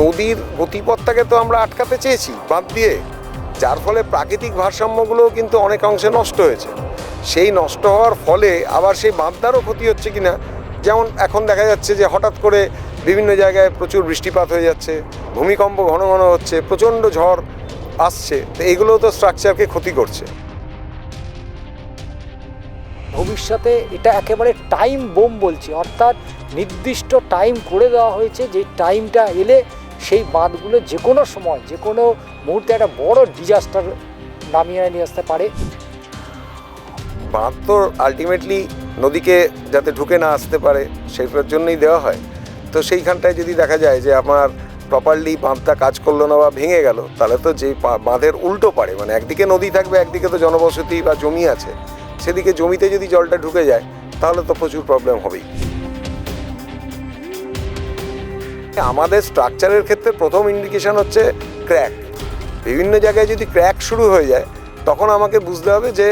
নদীর গতিপথটাকে তো আমরা আটকাতে চেয়েছি বাঁধ দিয়ে, যার ফলে প্রাকৃতিক ভারসাম্যগুলোও কিন্তু অনেক অংশে নষ্ট হয়েছে। সেই নষ্ট হওয়ার ফলে আবার সেই বাঁধটারও ক্ষতি হচ্ছে কিনা, যেমন এখন দেখা যাচ্ছে যে হঠাৎ করে বিভিন্ন জায়গায় প্রচুর বৃষ্টিপাত হয়ে যাচ্ছে, ভূমিকম্প ঘন ঘন হচ্ছে, প্রচণ্ড ঝড় আসছে, তো এগুলো তো স্ট্রাকচারকে ক্ষতি করছে। ভবিষ্যতে এটা একেবারে টাইম বোম বলছি, অর্থাৎ নির্দিষ্ট টাইম করে দেওয়া হয়েছে, যে টাইমটা এলে সেই বাঁধগুলো যে কোনো সময়, যে কোনো মুহূর্তে একটা বড় ডিজাস্টার নামিয়ে নিয়ে আসতে পারে। বাঁধ তো আলটিমেটলি নদীকে যাতে ঢুকে না আসতে পারে সেইটার জন্যই দেওয়া হয়। তো সেইখানটায় যদি দেখা যায় যে আমার প্রপারলি বাঁধটা কাজ করল না বা ভেঙে গেল, তাহলে তো যে বাঁধের উল্টো পারে মানে একদিকে নদী থাকবে, একদিকে তো জনবসতি বা জমি আছে, সেদিকে জমিতে যদি জলটা ঢুকে যায়, তাহলে তো প্রচুর প্রবলেম হবেই। আমাদের স্ট্রাকচারের ক্ষেত্রে প্রথম ইন্ডিকেশন হচ্ছে ক্র্যাক বিভিন্ন জায়গায় যদি ক্র্যাক শুরু হয়ে যায়, তখন আমাকে বুঝতে হবে যে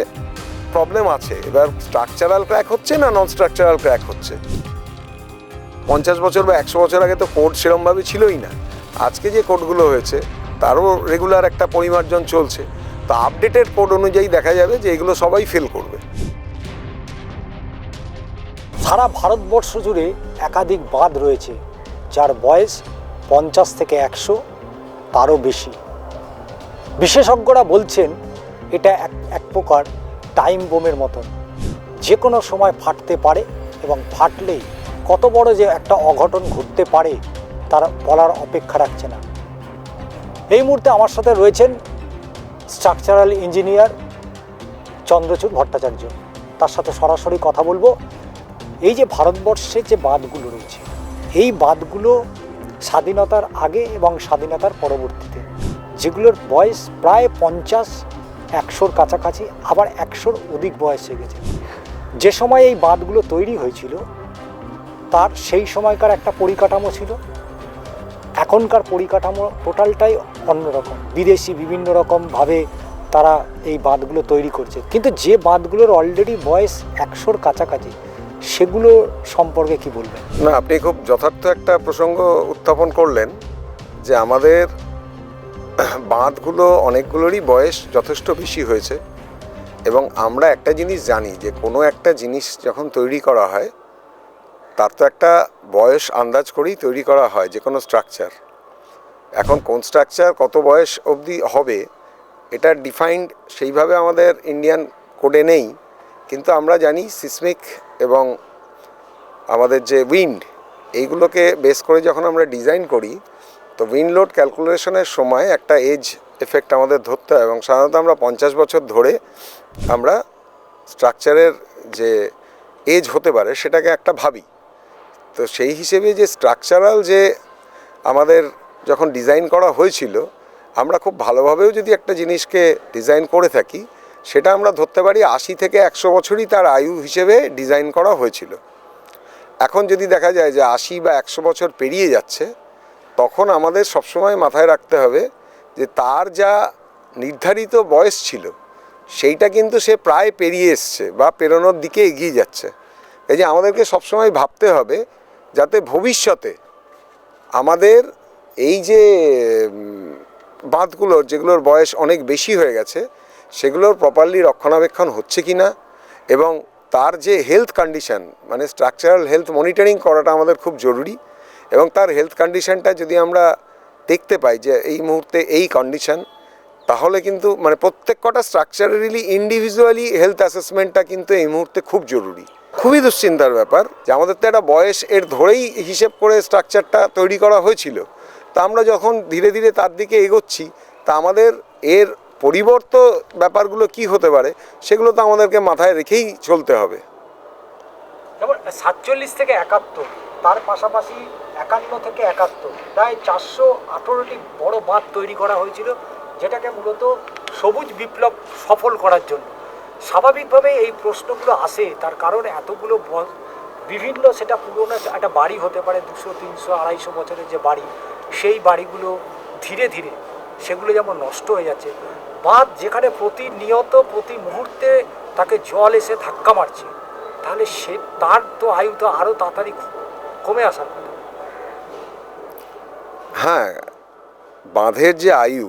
প্রবলেম আছে। এবার স্ট্রাকচারাল ক্র্যাক হচ্ছে না নন স্ট্রাকচারাল ক্র্যাক হচ্ছে? পঞ্চাশ বছর বা একশো বছর আগে তো কোড সেরমভাবে ছিলই না। আজকে যে কোডগুলো হয়েছে, তারও রেগুলার একটা পরিমার্জন চলছে। তো আপডেটেড কোড অনুযায়ী দেখা যাবে যে এগুলো সবাই ফেল করবে। সারা ভারতবর্ষ জুড়ে একাধিক বাঁধ রয়েছে। যার বয়স পঞ্চাশ থেকে একশো, তারও বেশি। বিশেষজ্ঞরা বলছেন, এটা এক এক প্রকার টাইম বোমের মতন। যে কোনো সময় ফাটতে পারে এবং ফাটলেই কত বড় যে একটা অঘটন ঘটতে পারে, তার বলার অপেক্ষা রাখছে না। এই মুহূর্তে আমার সাথে রয়েছেন স্ট্রাকচারাল ইঞ্জিনিয়ার চন্দ্রচূড় ভট্টাচার্য। তার সাথে সরাসরি কথা বলব। এই যে ভারতবর্ষে যে বাঁধগুলো রয়েছে এই বাঁধগুলো স্বাধীনতার আগে এবং স্বাধীনতার পরবর্তীতে, যেগুলোর বয়স প্রায় পঞ্চাশ, একশোর কাছাকাছি, আবার একশোর অধিক বয়স হয়ে গেছে। যে সময় এই বাঁধগুলো তৈরি হয়েছিল, তার সেই সময়কার একটা পরিকাঠামো ছিল। এখনকার পরিকাঠামো টোটালটাই অন্যরকম বিদেশি বিভিন্ন রকমভাবে তারা এই বাঁধগুলো তৈরি করছে। কিন্তু যে বাঁধগুলোর অলরেডি বয়স একশোর কাছাকাছি সেগুলো সম্পর্কে কি বলবেন? না, আপনি খুব যথার্থ একটা প্রসঙ্গ উত্থাপন করলেন যে আমাদের বাঁধগুলো অনেকগুলোরই বয়স যথেষ্ট বেশি হয়েছে এবং আমরা একটা জিনিস জানি যে কোনো একটা জিনিস যখন তৈরি করা হয়, তার তো একটা বয়স আন্দাজ করেই তৈরি করা হয় যে কোনো স্ট্রাকচার এখন কোন স্ট্রাকচার কত বয়স অবধি হবে, এটা ডিফাইন্ড সেইভাবে আমাদের ইন্ডিয়ান কোডে নেই, কিন্তু আমরা জানি সিসমিক এবং আমাদের যে উইন্ড এইগুলোকে বেস করে যখন আমরা ডিজাইন করি, তো উইন্ড লোড ক্যালকুলেশনের সময় একটা এজ এফেক্ট আমাদের ধরতে হয় এবং সাধারণত আমরা পঞ্চাশ বছর ধরে আমরা স্ট্রাকচারের যে এজ হতে পারে সেটাকে একটা ভাবি। তো সেই হিসেবে যে স্ট্রাকচারাল যে আমাদের যখন ডিজাইন করা হয়েছিল, আমরা খুব ভালোভাবেও যদি একটা জিনিসকে ডিজাইন করে থাকি সেটা আমরা ধরতে পারি আশি থেকে একশো বছরই তার আয়ু হিসেবে ডিজাইন করা হয়েছিল। এখন যদি দেখা যায় যে আশি বা একশো বছর পেরিয়ে যাচ্ছে, তখন আমাদের সবসময় মাথায় রাখতে হবে যে তার যা নির্ধারিত বয়স ছিল, সেইটা কিন্তু সে প্রায় পেরিয়ে এসছে বা পেরোনোর দিকে এগিয়ে যাচ্ছে। এই যে আমাদেরকে সবসময় ভাবতে হবে যাতে ভবিষ্যতে আমাদের এই যে বাঁধগুলোর যেগুলোর বয়স অনেক বেশি হয়ে গেছে সেগুলোর প্রপারলি রক্ষণাবেক্ষণ হচ্ছে কি না এবং তার যে হেলথ কন্ডিশন মানে স্ট্রাকচারাল হেলথ মনিটরিং করাটা আমাদের খুব জরুরি এবং তার হেলথ কন্ডিশনটা যদি আমরা দেখতে পাই যে এই মুহূর্তে এই কন্ডিশন তাহলে কিন্তু মানে প্রত্যেক কটা স্ট্রাকচারালি ইন্ডিভিজুয়ালি হেলথ অ্যাসেসমেন্টটা কিন্তু এই মুহূর্তে খুব জরুরি। খুবই দুশ্চিন্তার ব্যাপার যে আমাদের তো একটা বয়স এর ধরেই হিসেব করে স্ট্রাকচারটা তৈরি করা হয়েছিল। তা আমরা যখন ধীরে ধীরে তার দিকে এগোচ্ছি, তা আমাদের এর পরিবর্ত ব্যাপারগুলো কি হতে পারে, সেগুলো তো আমাদেরকে মাথায় রেখেই চলতে হবে। যেমন সাতচল্লিশ থেকে একাত্তর, তার পাশাপাশি একান্ন থেকে একাত্তর, প্রায় চারশো আঠেরোটি বড় বাঁধ তৈরি করা হয়েছিল, যেটাকে মূলত সবুজ বিপ্লব সফল করার জন্য। স্বাভাবিকভাবে এই প্রশ্নগুলো আসে, তার কারণ এতগুলো বিভিন্ন সেটা পুরোনো একটা বাড়ি হতে পারে, দুশো, তিনশো, আড়াইশো বছরের যে বাড়ি, সেই বাড়িগুলো ধীরে ধীরে সেগুলো যেমন নষ্ট হয়ে যাচ্ছে বাঁধ যেখানে প্রতিনিয়ত, প্রতি মুহূর্তে তাকে জল এসে ধাক্কা মারছে, তাহলে সে, তার তো আয়ু তো আরও তাড়াতাড়ি কমে আসার কথা। হ্যাঁ বাঁধের যে আয়ু,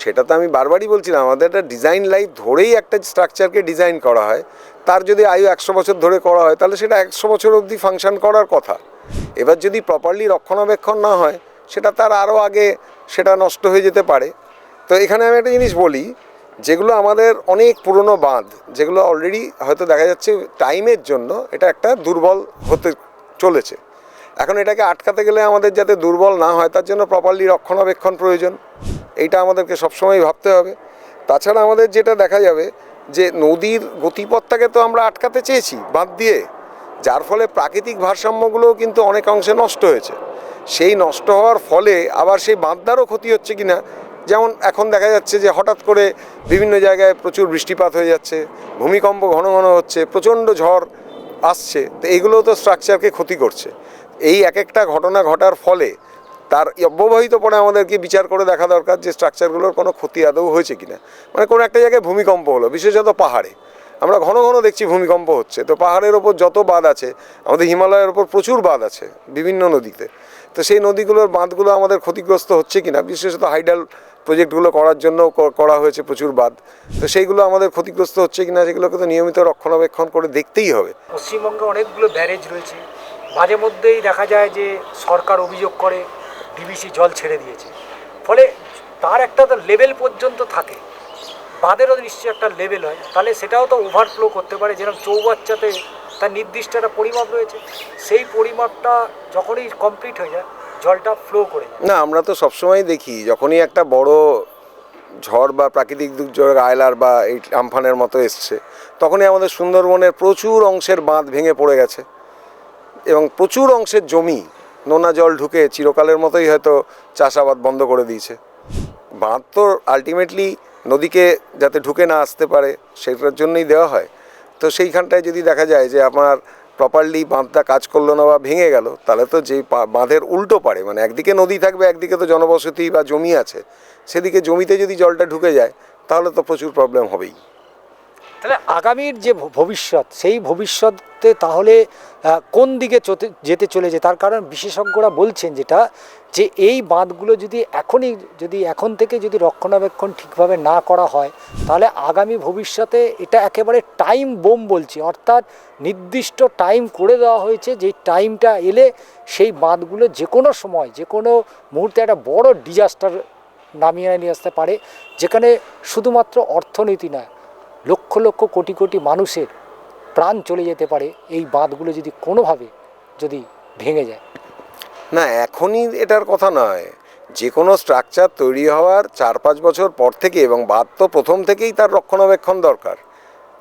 সেটা তো আমি বারবারই বলছিলাম আমাদের একটা ডিজাইন লাইফ ধরেই একটা স্ট্রাকচারকে ডিজাইন করা হয়। তার যদি আয়ু একশো বছর ধরে করা হয়, তাহলে সেটা একশো বছর অবধি ফাংশন করার কথা। এবার যদি প্রপারলি রক্ষণাবেক্ষণ না হয়, সেটা তার আরও আগে সেটা নষ্ট হয়ে যেতে পারে। তো এখানে আমি একটা জিনিস বলি, যেগুলো আমাদের অনেক পুরনো বাঁধ, যেগুলো অলরেডি হয়তো দেখা যাচ্ছে টাইমের জন্য এটা একটা দুর্বল হতে চলেছে। এখন এটাকে আটকাতে গেলে আমাদের যাতে দুর্বল না হয়, তার জন্য প্রপারলি রক্ষণাবেক্ষণ প্রয়োজন। এইটা আমাদেরকে সবসময় ভাবতে হবে। তাছাড়া আমাদের যেটা দেখা যাবে, যে নদীর গতিপথটাকে তো আমরা আটকাতে চেয়েছি বাঁধ দিয়ে, যার ফলে প্রাকৃতিক ভারসাম্যগুলোও কিন্তু অনেক অংশে নষ্ট হয়েছে। সেই নষ্ট হওয়ার ফলে আবার সেই বাঁধদারও ক্ষতি হচ্ছে কিনা যেমন এখন দেখা যাচ্ছে যে হঠাৎ করে বিভিন্ন জায়গায় প্রচুর বৃষ্টিপাত হয়ে যাচ্ছে, ভূমিকম্প ঘন ঘন হচ্ছে, প্রচণ্ড ঝড় আসছে, তো এগুলোও তো স্ট্রাকচারকে ক্ষতি করছে। এই এক একটা ঘটনা ঘটার ফলে তার অব্যবহিত পরে আমাদেরকে বিচার করে দেখা দরকার যে স্ট্রাকচারগুলোর কোনো ক্ষতি আদৌ হয়েছে কিনা। মানে কোনো একটা জায়গায় ভূমিকম্প হলো, বিশেষত পাহাড়ে। আমরা ঘন ঘন দেখছি ভূমিকম্প হচ্ছে। তো পাহাড়ের ওপর যত বাঁধ আছে, আমাদের হিমালয়ের ওপর প্রচুর বাঁধ আছে, বিভিন্ন নদীতে। তো সেই নদীগুলোর বাঁধগুলো আমাদের ক্ষতিগ্রস্ত হচ্ছে কিনা, বিশেষত হাইডাল প্রজেক্টগুলো করার জন্য করা হয়েছে প্রচুর বাঁধ। তো সেইগুলো আমাদের ক্ষতিগ্রস্ত হচ্ছে কিনা, সেগুলোকে তো নিয়মিত রক্ষণাবেক্ষণ করে দেখতেই হবে। পশ্চিমবঙ্গে অনেকগুলো ব্যারেজ রয়েছে। মাঝে মধ্যেই দেখা যায় যে সরকার অভিযোগ করে, ডিবিসি জল ছেড়ে দিয়েছে। ফলে তার একটা তো লেভেল পর্যন্ত থাকে। বাঁধেরও নিশ্চয়ই একটা লেভেল হয়। তাহলে সেটাও তো ওভারফ্লো করতে পারে। যেরকম চৌবাচ্চাতে তার নির্দিষ্ট একটা পরিমাপ রয়েছে, সেই পরিমাপটা যখনই কমপ্লিট হয়ে যায়, জলটা ফ্লো করে না, আমরা তো সবসময় দেখি, যখনই একটা বড় ঝড় বা প্রাকৃতিক দুর্যোগ আয়লার বা এই আমফানের মতো এসছে, তখনই আমাদের সুন্দরবনের প্রচুর অংশের বাঁধ ভেঙে পড়ে গেছে। এবং প্রচুর অংশের জমি, নোনা জল ঢুকে চিরকালের মতোই হয়তো চাষাবাদ বন্ধ করে দিয়েছে। বাঁধ তো আলটিমেটলি নদীকে যাতে ঢুকে না আসতে পারে, সেটার জন্যই দেওয়া হয়। তো সেইখানটায় যদি দেখা যায় যে আমার প্রপারলি বাঁধটা কাজ করল না বা ভেঙে গেল, তাহলে তো যে বাঁধের উল্টো পারে মানে একদিকে নদী থাকবে, একদিকে তো জনবসতি বা জমি আছে, সেদিকে জমিতে যদি জলটা ঢুকে যায়, তাহলে তো প্রচুর প্রবলেম হবেই। তাহলে আগামীর যে ভবিষ্যৎ, সেই ভবিষ্যতে তাহলে কোন দিকে যেতে চলেছে? তার কারণ বিশেষজ্ঞরা বলছেন যেটা, যে এই বাঁধগুলো যদি এখনই, যদি এখন থেকে যদি রক্ষণাবেক্ষণ ঠিকভাবে না করা হয়, তাহলে আগামী ভবিষ্যতে এটা একেবারে টাইম বোম বলছি। অর্থাৎ নির্দিষ্ট টাইম করে দেওয়া হয়েছে যে টাইমটা এলে সেই বাঁধগুলো যে কোনো সময় যে কোনো মুহূর্তে একটা বড় ডিজাস্টার নামিয়ে নিয়ে আসতে পারে, যেখানে শুধুমাত্র অর্থনীতি নয় লক্ষ লক্ষ কোটি কোটি মানুষের প্রাণ চলে যেতে পারে এই বাঁধগুলো যদি কোনোভাবে যদি ভেঙে যায়। না, এখনই এটার কথা নয়। যে কোনো স্ট্রাকচার তৈরি হওয়ার চার পাঁচ বছর পর থেকে এবং বাদ তো প্রথম থেকেই তার রক্ষণাবেক্ষণ দরকার।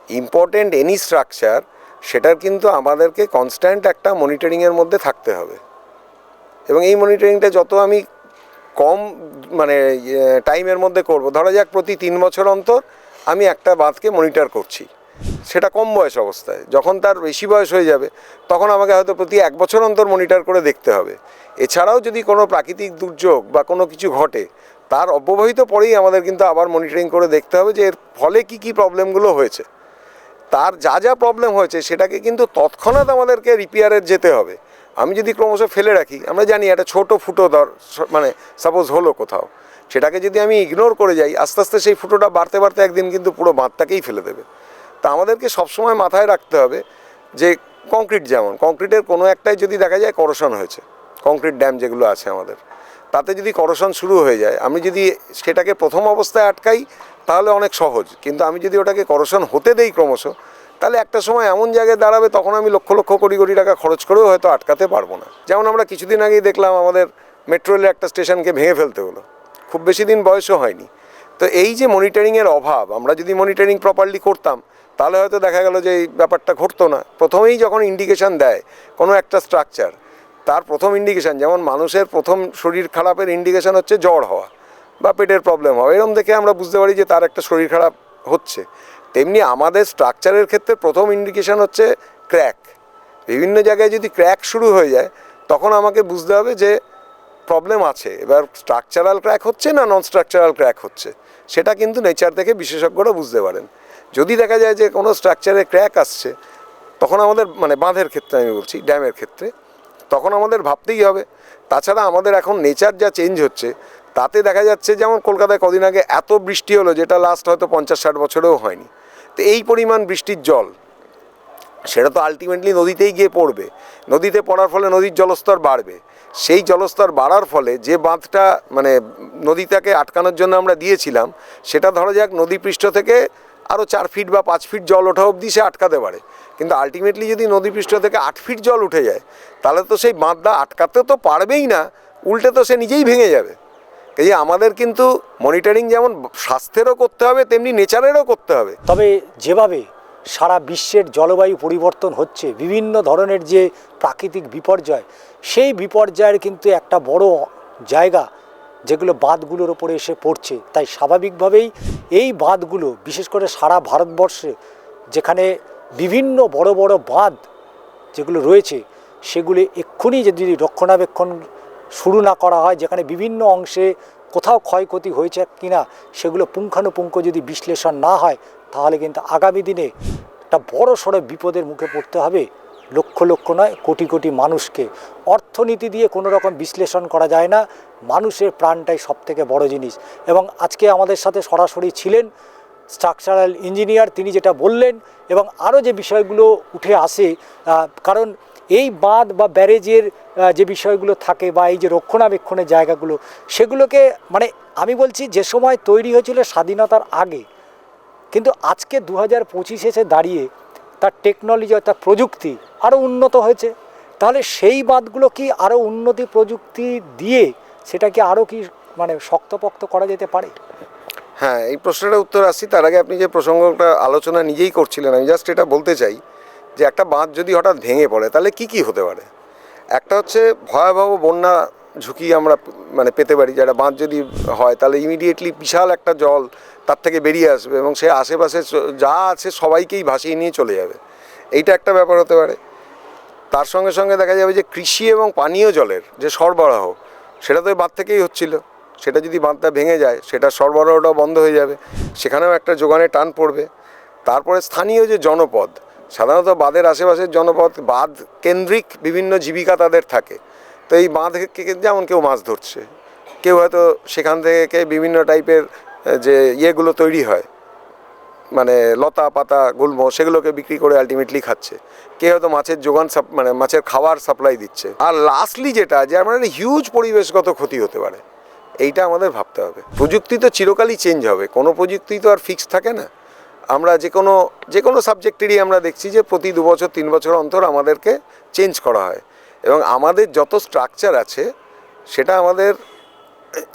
ইম্পর্টেন্ট এনি স্ট্রাকচার সেটার কিন্তু আমাদেরকে কনস্ট্যান্ট একটা মনিটরিংয়ের মধ্যে থাকতে হবে। এবং এই মনিটরিংটা যত আমি কম মানে টাইমের মধ্যে করব, ধরা যাক প্রতি তিন বছর অন্তর আমি একটা বাঁধকে মনিটর করছি। সেটা কম বয়স অবস্থায়। যখন তার বেশি বয়স হয়ে যাবে, তখন আমাকে হয়তো প্রতি এক বছর অন্তর মনিটর করে দেখতে হবে। এছাড়াও যদি কোনো প্রাকৃতিক দুর্যোগ বা কোনো কিছু ঘটে, তার অব্যবহিত পরেই আমাদের কিন্তু আবার মনিটরিং করে দেখতে হবে যে এর ফলে কি কি প্রবলেমগুলো হয়েছে। তার যা যা প্রবলেম হয়েছে, সেটাকে কিন্তু তৎক্ষণাৎ আমাদেরকে রিপেয়ারের যেতে হবে। আমি যদি ক্রমশ ফেলে রাখি, আমরা জানি একটা ছোট ফুটো ধর মানে সাপোজ হলো কোথাও। সেটাকে যদি আমি ইগনোর করে যাই, আস্তে আস্তে সেই ফুটোটা বাড়তে বাড়তে একদিন কিন্তু পুরো বাঁধটাকেই ফেলে দেবে। তা আমাদেরকে সবসময় মাথায় রাখতে হবে যে কংক্রিট যেমন কংক্রিটের কোনো একটাই যদি দেখা যায় করোশন হয়েছে কংক্রিট ড্যাম যেগুলো আছে আমাদের। তাতে যদি করোশন শুরু হয়ে যায়, আমি যদি সেটাকে প্রথম অবস্থায় আটকাই, তাহলে অনেক সহজ। কিন্তু আমি যদি ওটাকে করোশন হতে দেই ক্রমশ, তাহলে একটা সময় এমন জায়গায় দাঁড়াবে, তখন আমি লক্ষ লক্ষ কোটি কোটি টাকা খরচ করেও হয়তো আটকাতে পারব না। যেমন আমরা কিছুদিন আগেই দেখলাম আমাদের মেট্রো রেলের একটা স্টেশনকে ভেঙে ফেলতে হলো। খুব বেশি দিন বয়সও হয়নি। তো এই যে মনিটরিংয়ের অভাব, আমরা যদি মনিটরিং প্রপারলি করতাম, তাহলে হয়তো দেখা গেল যে এই ব্যাপারটা ঘটতো না। প্রথমেই যখন ইন্ডিকেশন দেয় কোনো একটা স্ট্রাকচার তার প্রথম ইন্ডিকেশন যেমন মানুষের প্রথম শরীর খারাপের ইন্ডিকেশন হচ্ছে জ্বর হওয়া বা পেটের প্রবলেম হওয়া এরকম দেখে আমরা বুঝতে পারি যে তার একটা শরীর খারাপ হচ্ছে। তেমনি আমাদের স্ট্রাকচারের ক্ষেত্রে প্রথম ইন্ডিকেশন হচ্ছে ক্র্যাক বিভিন্ন জায়গায় যদি ক্র্যাক শুরু হয়ে যায়, তখন আমাকে বুঝতে হবে যে প্রবলেম আছে। এবার স্ট্রাকচারাল ক্র্যাক হচ্ছে না নন স্ট্রাকচারাল ক্র্যাক হচ্ছে? সেটা কিন্তু নেচার থেকে বিশেষজ্ঞরা বুঝতে পারেন। যদি দেখা যায় যে কোনো স্ট্রাকচারে ক্র্যাক আসছে, তখন আমাদের মানে বাঁধের ক্ষেত্রে আমি বলছি, ড্যামের ক্ষেত্রে, তখন আমাদের ভাবতেই হবে। তাছাড়া আমাদের এখন নেচার যা চেঞ্জ হচ্ছে, তাতে দেখা যাচ্ছে যেমন কলকাতায় কদিন আগে এত বৃষ্টি হলো, যেটা লাস্ট হয়তো পঞ্চাশ ষাট বছরেও হয়নি। তো এই পরিমাণ বৃষ্টির জল, সেটা তো আলটিমেটলি নদীতেই গিয়ে পড়বে। নদীতে পড়ার ফলে নদীর জলস্তর বাড়বে। সেই জলস্তর বাড়ার ফলে যে বাঁধটা মানে নদীটাকে আটকানোর জন্য আমরা দিয়েছিলাম, সেটা ধরা যাক নদী পৃষ্ঠ থেকে আরও চার ফিট বা পাঁচ ফিট জল ওঠা অবধি সে আটকাতে পারে। কিন্তু আলটিমেটলি যদি নদী পৃষ্ঠ থেকে আট ফিট জল উঠে যায়, তাহলে তো সেই বাঁধটা আটকাতে তো পারবেই না, উল্টে তো সে নিজেই ভেঙে যাবে। এই আমাদের কিন্তু মনিটরিং যেমন স্বাস্থ্যেরও করতে হবে, তেমনি নেচারেরও করতে হবে। তবে যেভাবে সারা বিশ্বের জলবায়ু পরিবর্তন হচ্ছে, বিভিন্ন ধরনের যে প্রাকৃতিক বিপর্যয়, সেই বিপর্যয়ের কিন্তু একটা বড় জায়গা যেগুলো বাঁধগুলোর ওপরে এসে পড়ছে। তাই স্বাভাবিকভাবেই এই বাঁধগুলো, বিশেষ করে সারা ভারতবর্ষে, যেখানে বিভিন্ন বড় বড় বাঁধ যেগুলো রয়েছে, সেগুলি এক্ষুনি যদি রক্ষণাবেক্ষণ শুরু না করা হয়, যেখানে বিভিন্ন অংশে কোথাও ক্ষয়ক্ষতি হয়েছে কিনা, সেগুলো পুঙ্খানুপুঙ্খ যদি বিশ্লেষণ না হয় তাহলে কিন্তু আগামী দিনে একটা বড় সড়ো বিপদের মুখে পড়তে হবে। লক্ষ লক্ষ নয়, কোটি কোটি মানুষকে। অর্থনীতি দিয়ে কোনো রকম বিশ্লেষণ করা যায় না। মানুষের প্রাণটাই সবথেকে বড় জিনিস। এবং আজকে আমাদের সাথে সরাসরি ছিলেন স্ট্রাকচারাল ইঞ্জিনিয়ার, তিনি যেটা বললেন এবং আরও যে বিষয়গুলো উঠে আসে কারণ এই বাঁধ বা ব্যারেজের যে বিষয়গুলো থাকে বা এই যে রক্ষণাবেক্ষণের জায়গাগুলো, সেগুলোকে মানে আমি বলছি যে সময় তৈরি হয়েছিল স্বাধীনতার আগে। কিন্তু আজকে দু হাজার পঁচিশে এসে দাঁড়িয়ে তার টেকনোলজি অর্থাৎ প্রযুক্তি আরও উন্নত হয়েছে। তাহলে সেই বাঁধগুলো কি আরও উন্নতি প্রযুক্তি দিয়ে সেটাকে আরও কি মানে শক্তপোক্ত করা যেতে পারে? হ্যাঁ এই প্রশ্নটার উত্তর আসছি তার আগে আপনি যে প্রসঙ্গটা আলোচনা নিজেই করছিলেন, আমি জাস্ট এটা বলতে চাই যে একটা বাঁধ যদি হঠাৎ ভেঙে পড়ে, তাহলে কি কি হতে পারে? একটা হচ্ছে ভয়াবহ বন্যা ঝুঁকি আমরা মানে পেতে পারি। যেটা বাঁধ যদি হয়, তাহলে ইমিডিয়েটলি বিশাল একটা জল তার থেকে বেরিয়ে আসবে এবং সে আশেপাশে যা আছে সবাইকেই ভাসিয়ে নিয়ে চলে যাবে। এইটা একটা ব্যাপার হতে পারে। তার সঙ্গে সঙ্গে দেখা যাবে যে কৃষি এবং পানীয় জলের যে সরবরাহ, সেটা তো বাঁধ থেকেই হচ্ছিল। সেটা যদি বাঁধটা ভেঙে যায় সেটা সরবরাহটাও বন্ধ হয়ে যাবে। সেখানেও একটা যোগানে টান পড়বে। তারপরে স্থানীয় যে জনপদ, সাধারণত বাঁধের আশেপাশের জনপদ, বাঁধ কেন্দ্রিক বিভিন্ন জীবিকা তাদের থাকে। তো এই বাঁধ কে- যেমন কেউ মাছ ধরছে, কেউ হয়তো সেখান থেকে বিভিন্ন টাইপের যে ইয়েগুলো তৈরি হয় মানে লতা, পাতা, গুল্ম, সেগুলোকে বিক্রি করে আলটিমেটলি খাচ্ছে। কে হয়তো মাছের যোগান মানে মাছের খাওয়ার সাপ্লাই দিচ্ছে। আর লাস্টলি যেটা, যে আমার হিউজ পরিবেশগত ক্ষতি হতে পারে, এইটা আমাদের ভাবতে হবে। প্রযুক্তি তো চিরকালই চেঞ্জ হবে, কোনো প্রযুক্তি তো আর ফিক্স থাকে না। আমরা যে কোনো যে কোনো সাবজেক্টেরই আমরা দেখছি যে প্রতি দু বছর, তিন বছর অন্তর আমাদেরকে চেঞ্জ করা হয়। এবং আমাদের যত স্ট্রাকচার আছে, সেটা আমাদের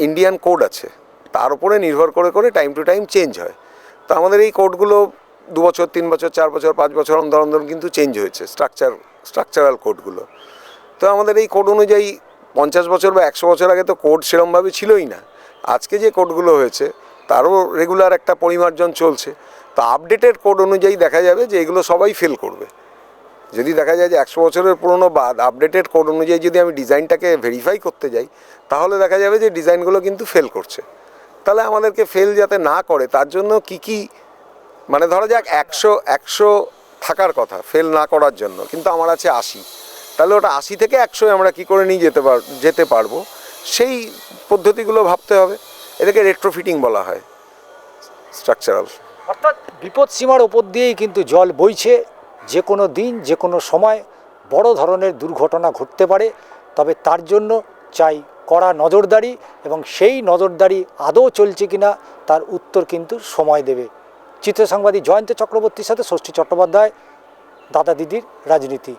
ইন্ডিয়ান কোড আছে। তার উপরে নির্ভর করে করে টাইম টু টাইম চেঞ্জ হয়। তো আমাদের এই কোডগুলো দু বছর, তিন বছর, চার বছর, পাঁচ বছর অন্তর অন্তর কিন্তু চেঞ্জ হয়েছে স্ট্রাকচার স্ট্রাকচারাল কোডগুলো তো আমাদের এই কোড অনুযায়ী পঞ্চাশ বছর বা একশো বছর আগে তো কোড সেরমভাবে ছিলই না। আজকে যে কোডগুলো হয়েছে, তারও রেগুলার একটা পরিমার্জন চলছে। তো আপডেটেড কোড অনুযায়ী দেখা যাবে যে এগুলো সবাই ফেল করবে। যদি দেখা যায় যে একশো বছরের পুরনো বাদ আপডেটেড কোড অনুযায়ী যদি আমি ডিজাইনটাকে ভেরিফাই করতে যাই, তাহলে দেখা যাবে যে ডিজাইনগুলো কিন্তু ফেল করছে। তাহলে আমাদেরকে ফেল যাতে না করে, তার জন্য কি কি মানে ধরো যাক একশো একশো থাকার কথা ফেল না করার জন্য, কিন্তু আমার আছে আশি। তাহলে ওটা আশি থেকে একশো আমরা কি করে নিয়ে যেতে পার, যেতে পারব? সেই পদ্ধতিগুলো ভাবতে হবে। এটাকে রেট্রোফিটিং বলা হয় স্ট্রাকচারাল অর্থাৎ বিপদ সীমার ওপর দিয়েই কিন্তু জল বইছে, যে কোনো দিন, যে কোনো সময়, বড় ধরনের দুর্ঘটনা ঘটতে পারে, তবে তার জন্য চাই কড়া নজরদারি এবং সেই নজরদারি আদৌ চলছে কিনা তার উত্তর কিন্তু সময় দেবে। চিত্র সাংবাদিক জয়ন্ত চক্রবর্তীর সাথে ষষ্ঠী চট্টোপাধ্যায়, দাদা দিদির রাজনীতি।